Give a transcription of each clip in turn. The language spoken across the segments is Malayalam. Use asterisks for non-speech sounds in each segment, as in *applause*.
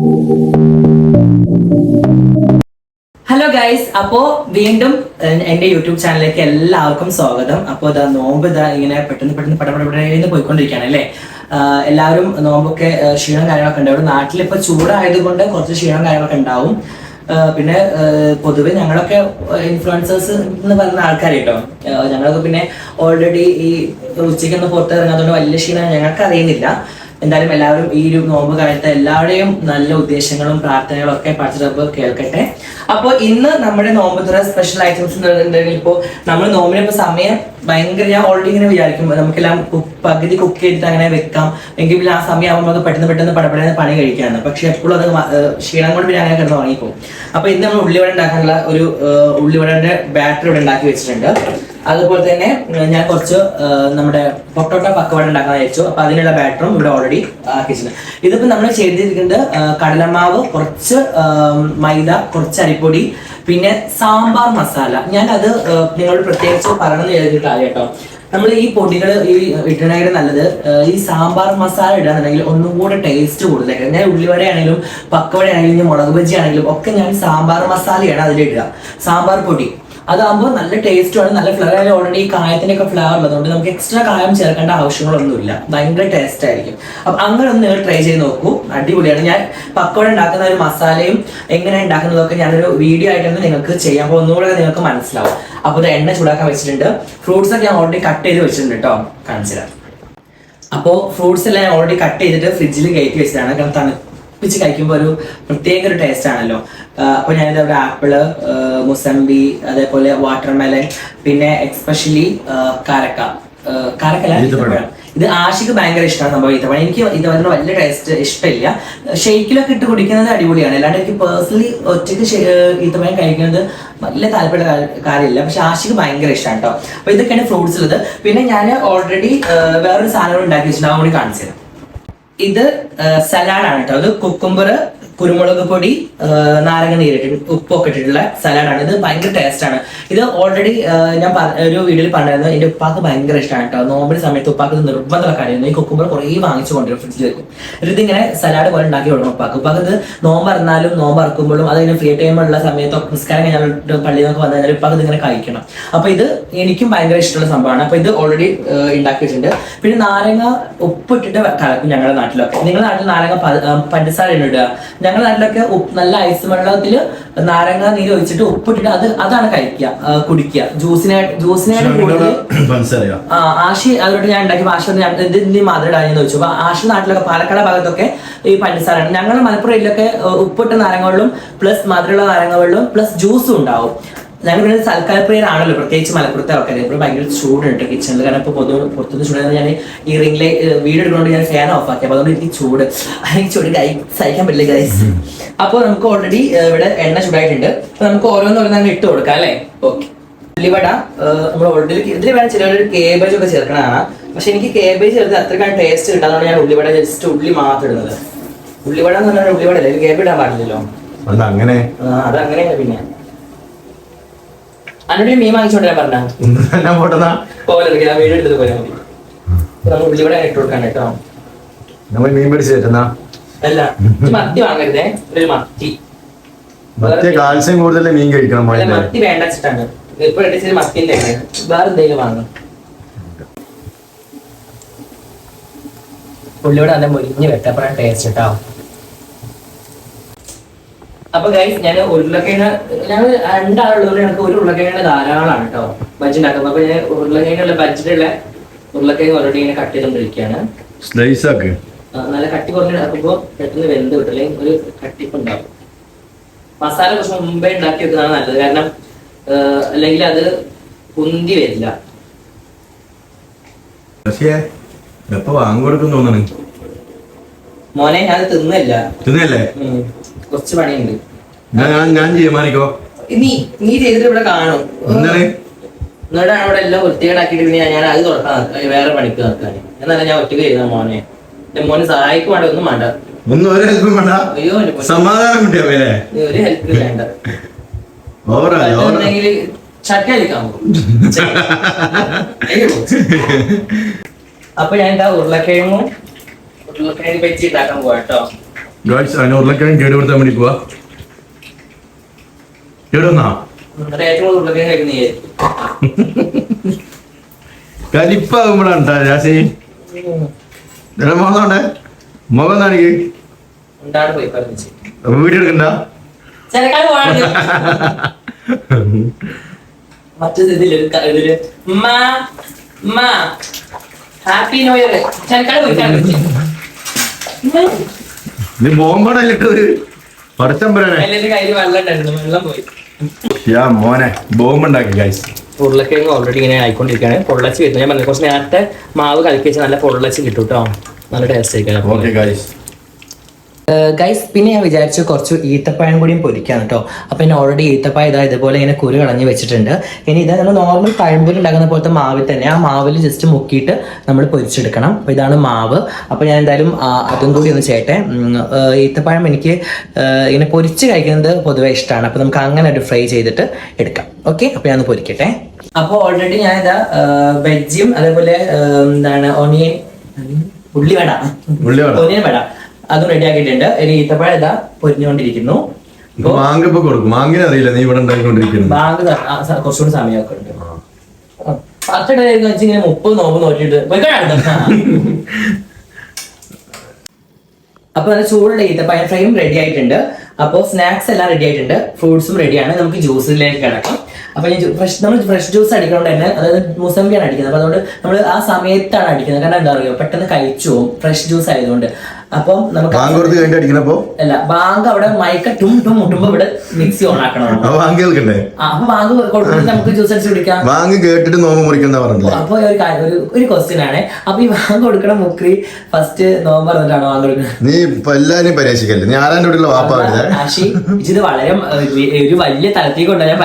ഹലോ ഗൈസ് അപ്പോ വീണ്ടും എന്റെ യൂട്യൂബ് ചാനലിലേക്ക് എല്ലാവർക്കും സ്വാഗതം. അപ്പോൾ ഇതാ നോമ്പ് ഇതാ ഇങ്ങനെ പെട്ടെന്ന് പെട്ടെന്ന് പടപടപടേന്ന് പോയിക്കൊണ്ടിരിക്കുകയാണ് അല്ലേ? എല്ലാവരും നോമ്പൊക്കെ ക്ഷീണം കാര്യങ്ങളൊക്കെ ഉണ്ടാവും. നാട്ടിലിപ്പോ ചൂടായതുകൊണ്ട് കുറച്ച് ക്ഷീണം കാര്യങ്ങളൊക്കെ ഉണ്ടാവും. പിന്നെ പൊതുവെ ഞങ്ങളൊക്കെ ഇൻഫ്ലുവൻസേഴ്സ് എന്ന് പറയുന്ന ആൾക്കാർ കേട്ടോ. ഞങ്ങളൊക്കെ പിന്നെ ഓൾറെഡി ഈ ഉച്ചയ്ക്കൊന്ന് പുറത്തിറങ്ങാത്തതുകൊണ്ട് വലിയ ക്ഷീണം ഞങ്ങൾക്ക് അറിയുന്നില്ല എന്തായാലും എല്ലാവരും ഈ ഒരു നോമ്പ് കാലത്ത് എല്ലാവരുടെയും നല്ല ഉദ്ദേശങ്ങളും പ്രാർത്ഥനകളും ഒക്കെ പഠിച്ചപ്പോൾ കേൾക്കട്ടെ. അപ്പോൾ ഇന്ന് നമ്മുടെ നോമ്പ് തുറ സ്പെഷ്യൽ ഐറ്റംസ് എന്നുണ്ടെങ്കിൽ ഇപ്പോൾ നമ്മൾ നോമ്പിന് സമയം ഭയങ്കര ഞാൻ ഓൾറെഡി ഇങ്ങനെ വിചാരിക്കും. നമുക്കെല്ലാം പകുതി കുക്ക് ചെയ്തിട്ട് അങ്ങനെ വെക്കാം. എങ്കിൽ പിന്നെ ആ സമയം ആകുമ്പോൾ നമുക്ക് പെട്ടെന്ന് പെട്ടെന്ന് പടപടിയാണ് പണി കഴിക്കാണ് പക്ഷെ എപ്പോഴും അത് ക്ഷീണം കൊണ്ട് പിന്നെ അങ്ങനെ കിടന്ന് ഉറങ്ങിപ്പോകും അപ്പോൾ ഇന്ന് നമ്മൾ ഉള്ളിവട ഉണ്ടാക്കാനുള്ള ഒരു ഏഹ് ബാറ്ററി ഇവിടെ ഉണ്ടാക്കി വെച്ചിട്ടുണ്ട്. അതുപോലെ തന്നെ ഞാൻ കുറച്ച് നമ്മുടെ പൊട്ടോട്ട പക്കവട ഉണ്ടാക്കാൻ അയച്ചു അപ്പൊ അതിനുള്ള ബാറ്ററും ഇവിടെ ഓൾറെഡി ആക്കിയിട്ടുണ്ട്. ഇതിപ്പോ നമ്മൾ ചെയ്തിരിക്കുന്നത് കടലമാവ് കുറച്ച് മൈദ കുറച്ച് അരിപ്പൊടി പിന്നെ സാമ്പാർ മസാല. ഞാൻ അത് നിങ്ങളോട് പ്രത്യേകിച്ച് പറയണമെന്ന് ചെയ്തിട്ടില്ല കേട്ടോ നമ്മൾ ഈ പൊടികൾ ഈ ഇടണമെങ്കിൽ നല്ലത്. ഈ സാമ്പാർ മസാല ഇടാന്നുണ്ടെങ്കിൽ ഒന്നും കൂടെ ടേസ്റ്റ് കൂടുതലായിരിക്കും. ഞാൻ ഉള്ളിവട ആണെങ്കിലും പക്കവട ആണെങ്കിലും മുളക് ബജി ആണെങ്കിലും ഒക്കെ ഞാൻ സാമ്പാർ മസാലയാണ് അതിലിടുക. സാമ്പാർ പൊടി. അതാകുമ്പോൾ നല്ല ടേസ്റ്റുമാണ് നല്ല ഫ്ലവർ ഓൾറെഡി കായത്തിന്റെ ഒക്കെ ഫ്ലവർ ഉള്ളതുകൊണ്ട് നമുക്ക് എക്സ്ട്രാ കായം ചേർക്കേണ്ട ആവശ്യങ്ങളൊന്നുമില്ല. ഭയങ്കര ടേസ്റ്റ് ആയിരിക്കും. അപ്പൊ അങ്ങനെ ഒന്ന് നിങ്ങൾ ട്രൈ ചെയ്ത് നോക്കൂ. അടിപൊളിയാണ്. ഞാൻ പക്കോട ഉണ്ടാക്കുന്ന ഒരു മസാലയും എങ്ങനെ ഉണ്ടാക്കുന്നതൊക്കെ ഞാനൊരു വീഡിയോ ആയിട്ടാണ് നിങ്ങൾക്ക് ചെയ്യാം. അപ്പോൾ ഒന്നുകൂടെ നിങ്ങൾക്ക് മനസ്സിലാവും. അപ്പോൾ ഇത് എണ്ണ ചൂടാക്കാൻ വെച്ചിട്ടുണ്ട്. ഫ്രൂട്ട്സ് ഒക്കെ ഞാൻ ഓൾറെഡി കട്ട് ചെയ്ത് വെച്ചിട്ടുണ്ട് കേട്ടോ കാണിച്ചു അപ്പോൾ ഫ്രൂട്ട്സ് എല്ലാം ഓൾറെഡി കട്ട് ചെയ്തിട്ട് ഫ്രിഡ്ജിൽ കയറ്റി വെച്ചിട്ടാണ് കാരണം തണുപ്പിച്ച് കഴിക്കുമ്പോൾ ഒരു പ്രത്യേക ഒരു ടേസ്റ്റ് ആണല്ലോ. അപ്പോൾ ഞാനിത് അവിടെ ആപ്പിൾ മുസംബി അതേപോലെ വാട്ടർമെലൻ പിന്നെ എക്സ്പെഷ്യലി കാരക്ക. ഈത്തപ്പഴം. ഇത് ആഷിക്ക് ഭയങ്കര ഇഷ്ടമാണ് സംഭവം ഈത്തപ്പഴം. എനിക്ക് ഇതുപോലെ വലിയ ടേസ്റ്റ് ഇഷ്ടമില്ല. ഷെയ്ക്കിലൊക്കെ ഇട്ട് കുടിക്കുന്നത് അടിപൊളിയാണ്. അല്ലാണ്ട് എനിക്ക് പേഴ്സണലി ഒറ്റയ്ക്ക് ഈത്തപ്പഴം കഴിക്കുന്നത് വലിയ താല്പര്യ കാര്യമില്ല. പക്ഷെ ആഷിക്ക് ഭയങ്കര ഇഷ്ടമാണ് കേട്ടോ അപ്പൊ ഇതൊക്കെയാണ് ഫ്രൂട്ട്സ് ഉള്ളത് പിന്നെ ഞാൻ ഓൾറെഡി വേറൊരു സാധനം ഉണ്ടാക്കി വെച്ചിട്ടുണ്ട്. അതും കൂടി കാണിച്ചു തരാം. ഇത് സലാഡാണ് കേട്ടോ. അത് കുക്കുംബർ കുരുമുളക് പൊടി നാരങ്ങ നീരിട്ട് ഉപ്പൊക്കെ ഇട്ടിട്ടുള്ള സലാഡാണ്. ഇത് ഭയങ്കര ടേസ്റ്റ് ആണ്. ഇത് ഓൾറെഡി ഞാൻ ഒരു വീഡിയോയിൽ പറഞ്ഞിരുന്നു. എന്റെ ഉപ്പാക്ക് ഭയങ്കര ഇഷ്ടമാണ് കേട്ടോ നോമ്പിന് സമയത്ത് ഉപ്പാക്ക് നിർബന്ധമുള്ള കാര്യമായിരുന്നു ഈ കുക്കുമ്പോൾ കുറേ വാങ്ങിച്ചു കൊണ്ടുവരും ഫ്രിഡ്ജിൽ വെക്കും. ഇതിങ്ങനെ സലാഡ് പോലെ ഉണ്ടാക്കി കൊടുക്കും ഉപ്പാക്ക്. ഉപ്പാക്ക് ഇത് നോമ്പ് ഇറന്നാലും നോമ്പ് ഇറക്കുമ്പോഴും അതിന് ഫ്രീ ടൈം ഉള്ള സമയത്തോ നിസ്കാരം കഴിഞ്ഞാൽ പള്ളിയിൽ നിന്നൊക്കെ വന്നു കഴിഞ്ഞാൽ ഉപ്പാക്ക് ഇതിങ്ങനെ കഴിക്കണം. അപ്പൊ ഇത് എനിക്കും ഭയങ്കര ഇഷ്ടമുള്ള സംഭവമാണ്. അപ്പൊ ഇത് ഓൾറെഡി ഉണ്ടാക്കി വെച്ചിട്ടുണ്ട്. പിന്നെ നാരങ്ങ ഉപ്പിട്ടിട്ട് കലക്കും ഞങ്ങളുടെ നാട്ടിലൊക്കെ. നിങ്ങളുടെ നാട്ടിൽ നാരങ്ങ പഞ്ചസാര ഇടുക. ഞങ്ങളുടെ നാട്ടിലൊക്കെ നല്ല ഐസ് വെള്ളത്തിൽ നാരങ്ങ നീര് ഒഴിച്ചിട്ട് ഉപ്പിട്ടിട്ട് അത് അതാണ് കഴിക്കുക കുടിക്കുക. ജ്യൂസിനായിട്ട് ജ്യൂസിനായിട്ട് കൂടുതൽ ആ, ആഷി അതോട്ട് ഞാൻ ഉണ്ടാക്കി ആഷി ഇതിന്റെ ഞാൻ ഇത് ഇതിന് മാതൃ ഇടാന്ന് ചോദിച്ചു. അപ്പൊ ആഷി നാട്ടിലൊക്കെ പാലക്കാട് ഭാഗത്തൊക്കെ ഈ പഞ്ചസാരയാണ്. ഞങ്ങൾ മലപ്പുറയിലൊക്കെ ഉപ്പിട്ട നാരങ്ങകളിലും പ്ലസ് മധുരമുള്ള നാരങ്ങകളിലും പ്ലസ് ജ്യൂസും ഉണ്ടാവും. ഞങ്ങൾ ഇവിടെ സൽക്കാരപ്രിയരാണല്ലോ പ്രത്യേകിച്ച് മലപ്പുറത്തെ ആൾക്കാർ ഇപ്പോൾ ഭയങ്കര ചൂടുണ്ട് കിച്ചണിൽ കാരണം ഇപ്പോൾ പൊതു പുറത്തുനിന്ന് ചൂടാണ് ഞാൻ ഈ റിംഗിലെ വീട് എടുക്കുന്നതുകൊണ്ട് ഞാൻ ഫാൻ ഓഫ് ആക്കി. അപ്പോൾ അതുകൊണ്ട് എനിക്ക് ചൂട്. അല്ലെങ്കിൽ ചൂട് കൈ സഹിക്കാൻ പറ്റില്ല ഗൈസ് അപ്പോൾ നമുക്ക് ഓൾറെഡി ഇവിടെ എണ്ണ ചൂടായിട്ടുണ്ട്. അപ്പോൾ നമുക്ക് ഓരോന്നോരോന്ന് ഇട്ട് കൊടുക്കാം അല്ലേ? ഓക്കെ ഉള്ളിവട നമ്മൾ ഓൾറെഡി ഇതിൽ വേണം ചിലർ കേബേജ് ഒക്കെ ചേർക്കണതാണ്. പക്ഷെ എനിക്ക് കേബേജ് ചേർത്ത് അത്രക്കാണ് ടേസ്റ്റ് കിട്ടാതാണ് ഞാൻ ഉള്ളിവട ജസ്റ്റ് ഉള്ളി മാത്രം ഇടുന്നത്. ഉള്ളിവട എന്ന് പറഞ്ഞാൽ ഉള്ളിവട അല്ലേ കേബ് ഇടാൻ പാടില്ലല്ലോ. അതങ്ങനെ? അങ്ങനെ ആ, അത് അങ്ങനെയാണ് പിന്നെ. അന്നോട് മീൻ വാങ്ങിച്ചോണ്ട് ഞാൻ പറഞ്ഞ. ഞാൻ പോട്ടെന്നാ പോലെ ഞാൻ വീട് എടുത്തത് പോലെ മതി നമ്മൾ ഉള്ളിവട ഇട്ട് കൊടുക്കാൻ കേട്ടോ നമ്മൾ മീൻ പിടിച്ച് തരുന്ന? അല്ല മത്തി വാങ്ങരുതേ. ഒരു മത്തി. മറ്റേ കാൽസ്യം കൂടുതൽ മീൻ കഴിക്കണം അല്ല മോനെ മത്തി വേണ്ട വെച്ചിട്ടാണ്. ഇപ്പൊ ഇടിച്ചത് മത്തിന്റെ. വേറെ എന്തെങ്കിലും വാങ്ങും ഉള്ളിവിടെ നല്ല മുരിഞ്ഞ് വെട്ടപ്പോഴാണ് ടേസ്റ്റ് കേട്ടോ അപ്പൊ ഗൈസ് ഞാൻ ഉരുളക്കിഴങ്ങ് ഞങ്ങൾ രണ്ടാളുള്ളവർ ഞങ്ങൾക്ക് ഒരു ഉരുളക്കിഴങ്ങ് ധാരാളമാണ് കേട്ടോ ബജ്ജി ഉണ്ടാക്കുന്നത്. അപ്പൊ ഞാൻ ഉരുളക്കിഴങ്ങുള്ള ബജ്ജിലുള്ള ഉരുളക്കിഴങ്ങ് ഓൾറെഡി ഇങ്ങനെ കട്ട് ചെയ്തുകൊണ്ടിരിക്കുകയാണ് സ്ലൈസ് ആക്ക്. നല്ല കട്ടി കുറഞ്ഞ് ഇടാക്കുമ്പോൾ പെട്ടെന്ന് വെന്ത് കിട്ടില്ലേ ഒരു കട്ടിപ്പ് ഉണ്ടാവും. മസാല കുറച്ച് മുമ്പേ ഉണ്ടാക്കി വെക്കുന്നതാണ് നല്ലത്. കാരണം അല്ലെങ്കിൽ അത് കുന്തി വരില്ല. പക്ഷേ എപ്പോ മോനെ ഞാൻ തിന്നില്ല. തിന്നല്ലേ. കുറച്ച് പണിയുണ്ട്. ഞാൻ ചെയ്യുമാനിക്കോ നീ നീ ചെയ്തിട്ട് ഇവിടെ കാണും. എന്താണ്? എന്നിട്ടാണ് അവിടെ എല്ലാം വൃത്തികേടാക്കിയിട്ട് പിന്നെ ഞാൻ അത് തുറക്കാൻ വേറെ പണിക്ക് നടക്കാൻ എന്നാലും ഞാൻ ഒറ്റയ്ക്ക് ചെയ്ത മോനെ. എന്റെ മോനെ സഹായിക്കും വേണ്ട ഒന്നും വേണ്ട. ഒന്നും ഒരു ഹെൽപ്പും വേണ്ട. സമാധാനം ഒരു ഹെൽപ്പ് വേണ്ട. ഓവറായി ചട്ടി അടിക്കാൻ പോകും. *laughs* അപ്പൊ ഞാൻ എന്താ ഉരുളക്കിഴങ്ങും ഉരുളക്കിഴങ്ങ് വെച്ച് ഉണ്ടാക്കാൻ പോവാ കേട്ടോ. ഗായ്സ് അതിന് ഉരുളക്കിഴങ്ങ് കേട് കൊടുത്താൽ വേണ്ടി പോവാ. കേടുവന്നാ കലിപ്പാകുമ്പോഴാണ് രാശി. മുഖം മുഖം കാണിക്ക് വീഡിയോ എടുക്കണ്ട? ഇതിൽ ഹാപ്പി ന്യൂ ഇയർ ചെനക്കാട് പോയി. നീ ബോംബാണ് പടച്ചമ്പരനെ. യാ മോനെ ബോംബ് ഉണ്ടാക്കി ഗൈസ് ഉരുളക്കിഴങ്ങ് ഓൾറെഡി ഇങ്ങനെ ആയിക്കൊണ്ടിരിക്കുകയാണ്. പൊള്ളച്ച് വരുന്നത് ഞാൻ പറഞ്ഞു കുറച്ച് നേരത്തെ മാവ് കലക്കി വെച്ചാൽ നല്ല പൊള്ളച്ച് കിട്ടും കേട്ടോ നല്ല ടേസ്റ്റ് ആയിരിക്കും ഓക്കെ ഗൈസ് ഗൈസ് പിന്നെ ഞാൻ വിചാരിച്ചു കുറച്ച് ഈത്തപ്പഴം കൂടിയും പൊരിക്കാം കേട്ടോ അപ്പൊ ഞാൻ ഓൾറെഡി ഈത്തപ്പഴം ഇതാ ഇതുപോലെ ഇങ്ങനെ കുരു കളഞ്ഞ് വെച്ചിട്ടുണ്ട്. ഇനി ഇത് നമ്മൾ നോർമൽ പഴംപൊരി ഉണ്ടാക്കുന്ന പോലത്തെ മാവിൽ തന്നെ ആ മാവിൽ ജസ്റ്റ് മുക്കിയിട്ട് നമ്മൾ പൊരിച്ചെടുക്കണം. അപ്പൊ ഇതാണ് മാവ്. അപ്പൊ ഞാൻ എന്തായാലും അതും കൂടി ഒന്ന് ചെയ്യട്ടെ. ഈത്തപ്പഴം എനിക്ക് ഇങ്ങനെ പൊരിച്ച് കഴിക്കുന്നത് പൊതുവെ ഇഷ്ടമാണ് അപ്പൊ നമുക്ക് അങ്ങനെ ഒരു ഫ്രൈ ചെയ്തിട്ട് എടുക്കാം. ഓക്കെ അപ്പൊ ഞാൻ പൊരിക്കട്ടെ. അപ്പൊ ഓൾറെഡി ഞാൻ ഇതാ വെജും അതേപോലെ എന്താണ് ഓണിയൻ ഉള്ളി വേണ്ട ഉള്ളി വേണ്ട. അതും റെഡി ആക്കിയിട്ടുണ്ട്. ഒരു ഈത്തപ്പഴം ഇതാ പൊരിഞ്ഞുകൊണ്ടിരിക്കുന്നു. മാങ്ങ ഇപ്പൊ കൊടുക്കും. മാങ്ങിനെ അറിയില്ല നീ ഇവിടെ ഉണ്ടാക്കിക്കൊണ്ടിരിക്കുന്നു. സ- കുറച്ചുകൂടി സമയമൊക്കെ ഉണ്ട്. പത്ത് വെച്ച് ഇങ്ങനെ മുപ്പത് നോമ്പ് നോക്കിയിട്ട്. അപ്പൊ നല്ല ചൂടുള്ള ഈത്തപ്പഴം ഫ്രൈയും റെഡി ആയിട്ടുണ്ട്. അപ്പോൾ സ്നാക്സ് എല്ലാം റെഡി ആയിട്ടുണ്ട്. ഫ്രൂട്ട്സും റെഡിയാണ് നമുക്ക് ജ്യൂസിലേക്ക് കിടക്കാം. അപ്പൊ ഞാൻ ഫ്രഷ് നമ്മൾ ഫ്രഷ് ജ്യൂസ് അടിക്കുന്നതുകൊണ്ട് തന്നെ അതായത് മുസമ്പിയാണ് അടിക്കുന്നത്. അപ്പോൾ അതുകൊണ്ട് നമ്മൾ ആ സമയത്താണ് അടിക്കുന്നത്. കാരണം എന്താ പറയുക പെട്ടെന്ന് കഴിച്ചു പോകും ഫ്രഷ് ജ്യൂസ് ആയതുകൊണ്ട്. അപ്പം നമുക്ക് അല്ല ബാങ്ക് അവിടെ മയക്ക ടും ടും മുട്ടുമ്പോ ഇവിടെ മിക്സി ഓൺ ആക്കണം അപ്പൊ ബാങ്ക് കൊടുത്തിട്ട് നമുക്ക് ജ്യൂസ് അടിച്ച് കുടിക്കാം. ബാങ്ക് കേട്ടിട്ട് നോമ്പ് മുറിക്കുന്ന പറഞ്ഞില്ല? അപ്പൊ ഒരു കാര്യം ഒരു ഒരു ക്വസ്റ്റ്യൻ ആണ്. അപ്പൊ ഈ ബാങ്ക് കൊടുക്കണ മുക്രി ഫസ്റ്റ് നോമ്പ് പറഞ്ഞിട്ടാണ് ബാങ്ക് കൊടുക്കുന്നത് നീ ഇപ്പൊ എല്ലാരും പരീക്ഷിക്കല്ലേ? വീട്ടിലുള്ള വാപ്പ ഇത് വളരെ ഒരു വലിയ തലത്തിൽ കൊണ്ടുപോയി ഞാൻ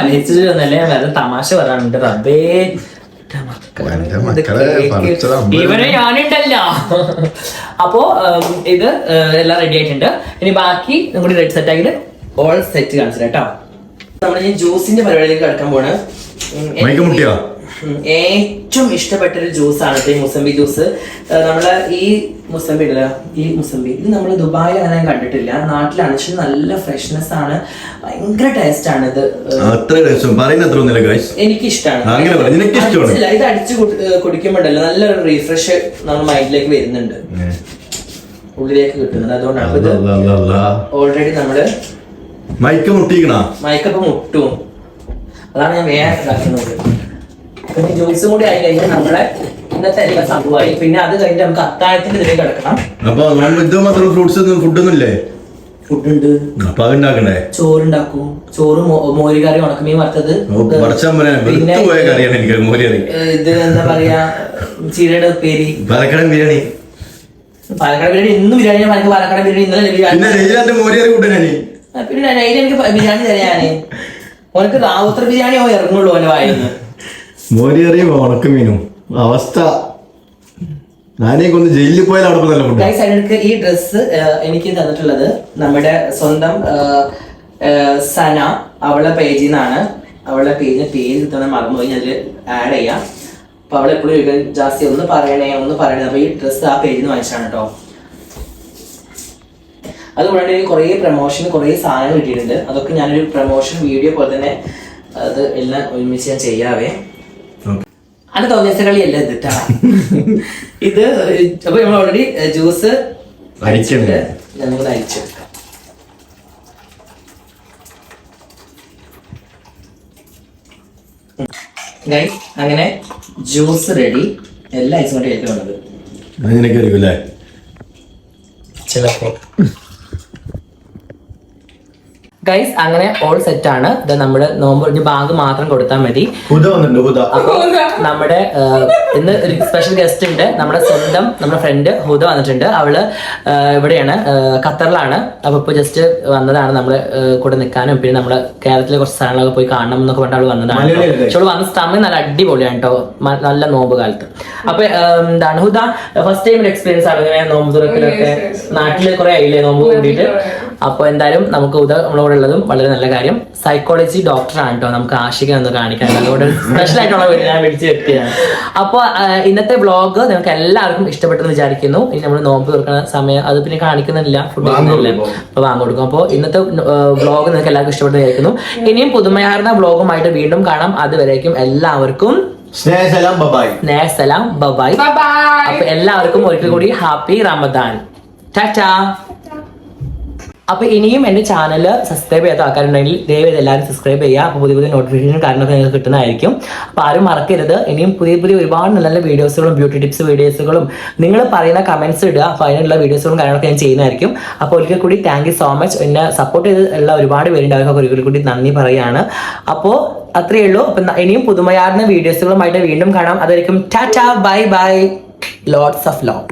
പരിഹരിച്ചതല്ലേ വേറെ തമാശ പറയാനുണ്ട് റബ്ബേ. ഇവരെ ഞാനുണ്ടല്ലോ. അപ്പോ ഇത് എല്ലാം റെഡി ആയിട്ടുണ്ട്. ഇനി ബാക്കി നമ്മുടെ റെഡ് സെറ്റ് ആക്കിയിട്ട് ഓൾ സെറ്റ് കാണിച്ചു കേട്ടോ. നമ്മൾ ഈ ജ്യൂസിന്റെ പരിപാടിയിലേക്ക് കിടക്കാൻ പോണ് മുട്ടിയോ? ഏറ്റവും ഇഷ്ടപ്പെട്ട ഒരു ജ്യൂസാണ് ആണ് ഈ മുസംബി ജ്യൂസ് നമ്മൾ ഈ മുസംബി ഇല്ല ഈ മുസംബി ഇത് നമ്മൾ ദുബായിൽ അങ്ങനെ കണ്ടിട്ടില്ല. നാട്ടിലാണ് പക്ഷെ നല്ല ഫ്രഷ്നെസ് ആണ്. ഭയങ്കര ടേസ്റ്റ് ആണ് ഇത്. എനിക്ക് ഇഷ്ടമാണ്? ഇത് അടിച്ച് കുടിക്കുമ്പോണ്ടല്ലോ നല്ലൊരു റീഫ്രഷ് നമ്മുടെ മൈൻഡിലേക്ക് വരുന്നുണ്ട്. ഉള്ളിലേക്ക് കിട്ടുന്നത് അതുകൊണ്ടാണ് ഇത് ഓൾറെഡി നമ്മൾ മൈക്ക് മുട്ടിക്കണ? മയക്കപ്പ് മുട്ടും. അതാണ് ഞാൻ വേറെ ഇതാക്കുന്നത് പിന്നെ ജ്യൂസും കൂടി ആയി കഴിഞ്ഞാൽ നമ്മളെ ഇന്നത്തെ എല്ലാം സംഭവമായി. പിന്നെ അത് കഴിഞ്ഞ് നമുക്ക് അത്താഴത്തിന്റെ ഇതിലേക്ക് കിടക്കണം. അപ്പൊ ഇത് മാത്രം ഫ്രൂട്ട്സ് ഒന്നും ഫുഡൊന്നും ഇല്ലേ? അപ്പൊ ചോറുണ്ടാക്കും. ചോറ് മോര് കറി ഉണക്കമീൻ വറുത്തത്. ഇത് എന്താ പറയാ? ചീരയുടെ ഉപ്പേരി. പാലക്കട ബിരിയാണി. പാലക്കാട് ബിരിയാണി ഇന്നും ബിരിയാണി പാലക്കാട് ബിരിയാണി ഇന്നലെ ബിരിയാണി പിന്നെ പിന്നെ ഞാൻ എനിക്ക് ബിരിയാണി ഓനക്ക് ബിരിയാണി ഓ ഇറങ്ങുള്ളൂ ഓന്റെ വായിന്ന്. മോരി കറിയും ഉണക്ക മീനും? അവസ്ഥ. ഞാനേ കൊണ്ട് ജയിലിൽ പോയാൽ അവിടെ നല്ല ഈ ഡ്രസ്സ് എനിക്ക് തന്നിട്ടുള്ളത് നമ്മുടെ സ്വന്തം സന അവളെ പേജിൽ നിന്നാണ് അവളുടെ പേജിന് പേര് തന്നെ മറന്നുപോയി ഞാൻ ആഡ് ചെയ്യാം. അപ്പൊ അവളെ എപ്പോഴും ജാസ്തി ഒന്ന് പറയണേ ഒന്ന് പറയണേ. അപ്പൊ ഈ ഡ്രസ് ആ പേജിൽ നിന്ന് വാങ്ങിച്ചാണ് കേട്ടോ അതുകൂടാണ്ട് കുറേ പ്രൊമോഷൻ കുറേ സാധനങ്ങൾ കിട്ടിയിട്ടുണ്ട്. അതൊക്കെ ഞാനൊരു പ്രൊമോഷൻ വീഡിയോ പോലെ തന്നെ അത് എല്ലാം ഒരുമിച്ച് ഞാൻ ചെയ്യാവേ. അത് തോന്നിയ കളിയല്ല ഇത് ട്ടാ. ഇത് അപ്പൊ നമ്മൾ ഓൾറെഡി ജ്യൂസ് അരിക്കണ്ടേ? നമുക്ക് അരിച്ചെടുക്കാം. അങ്ങനെ ജ്യൂസ് റെഡി എല്ലാ ഐസും കൊണ്ട് ഏറ്റവും ചിലപ്പോ. ഗൈസ് അങ്ങനെ ഓൾ സെറ്റ് ആണ്. ഇത് നമ്മുടെ നോമ്പ് കഴിഞ്ഞ് ബാങ്ക് മാത്രം കൊടുത്താൽ മതി. ഹുദ വന്നിട്ടുണ്ട് ഹുദ. അപ്പൊ നമ്മുടെ ഇന്ന് ഒരു സ്പെഷ്യൽ ഗസ്റ്റ് ഉണ്ട്. നമ്മുടെ സ്വന്തം നമ്മുടെ ഫ്രണ്ട് ഹുദ വന്നിട്ടുണ്ട്. അവൾ ഇവിടെയാണ് ഖത്തറിലാണ്. അപ്പൊ ഇപ്പൊ ജസ്റ്റ് വന്നതാണ് നമ്മൾ കൂടെ നിൽക്കാനും പിന്നെ നമ്മുടെ കേരളത്തിലെ കുറച്ച് സ്ഥലങ്ങളൊക്കെ പോയി കാണണം എന്നൊക്കെ പറഞ്ഞിട്ട് അവൾ വന്നതാണ്? പക്ഷെ അവൾ വന്ന സമയം നല്ല അടിപൊളിയാണ് കേട്ടോ. നല്ല നോമ്പ് കാലത്ത്. അപ്പൊ എന്താണ് ഹുദ? ഫസ്റ്റ് ടൈം എക്സ്പീരിയൻസ് ആണ് ഇങ്ങനെ നോമ്പ് തുറക്കലൊക്കെ? നാട്ടിൽ കുറെ ആയില്ലേ നോമ്പ് കൂടിയിട്ട് അപ്പോൾ എന്തായാലും നമുക്ക് ഉദ നമ്മളോട് ഉള്ളതും വളരെ നല്ല കാര്യം. സൈക്കോളജി ഡോക്ടറാണ് കേട്ടോ നമുക്ക് ആശിക എന്ന് കാണിക്കാൻ. അതുകൊണ്ട് സ്പെഷ്യൽ ആയിട്ടുള്ള ഞാൻ വിളിച്ചു വ്യക്തിയാണ് അപ്പോൾ ഇന്നത്തെ വ്ളോഗ് നിങ്ങൾക്ക് എല്ലാവർക്കും ഇഷ്ടപ്പെട്ടെന്ന് വിചാരിക്കുന്നു. ഇനി നമ്മൾ നോമ്പ് തുറക്കുന്ന സമയം അത് പിന്നെ കാണിക്കുന്നില്ല. ഫുഡ് അപ്പോൾ അപ്പൊ വാങ്ങി കൊടുക്കും. അപ്പോൾ ഇന്നത്തെ വ്ളോഗ് നിങ്ങൾക്ക് എല്ലാവർക്കും ഇഷ്ടപ്പെട്ടെന്ന് വിചാരിക്കുന്നു. ഇനിയും പുതുമയാർന്ന വ്ളോഗുമായിട്ട് വീണ്ടും കാണാം. അതുവരേക്കും എല്ലാവർക്കും സ്നേഹസലാം ബബായ്. സ്നേഹസലാം ബൈ അപ്പൊ എല്ലാവർക്കും ഒരിക്കൽ കൂടി ഹാപ്പി റമദാൻ. ടാറ്റാ. അപ്പൊ ഇനിയും എന്റെ ചാനൽ സബ്സ്ക്രൈബ് ചെയ്യാത്ത ആൾക്കാരുണ്ടെങ്കിൽ ദയവായി എല്ലാവരും സബ്സ്ക്രൈബ് ചെയ്യുക. അപ്പൊ പുതിയ പുതിയ നോട്ടിഫിക്കേഷൻ കാര്യങ്ങളൊക്കെ നിങ്ങൾക്ക് കിട്ടുന്നതായിരിക്കും. അപ്പൊ ആരും മറക്കരുത്. ഇനിയും പുതിയ പുതിയ ഒരുപാട് നല്ല നല്ല വീഡിയോസുകളും ബ്യൂട്ടി ടിപ്സ് വീഡിയോസുകളും നിങ്ങൾ പറയുന്ന കമന്റ്സ് ഇടുക. അപ്പൊ അതിനുള്ള വീഡിയോസുകളും കാര്യങ്ങളൊക്കെ ഞാൻ ചെയ്യുന്നതായിരിക്കും. അപ്പോൾ ഒരിക്കൽ കൂടി താങ്ക് യു സോ മച്ച് എന്നെ സപ്പോർട്ട് ചെയ്ത് ഉള്ള ഒരുപാട് പേരുണ്ട്. അവർക്കൊക്കെ ഒരിക്കൽ കൂടി നന്ദി പറയുകയാണ്. അപ്പോൾ അത്രയേ ഉള്ളൂ. അപ്പൊ ഇനിയും പുതുമയാർന്ന വീഡിയോസുകളുമായിട്ട് വീണ്ടും കാണാം. അതായിരിക്കും tata bye bye lots of love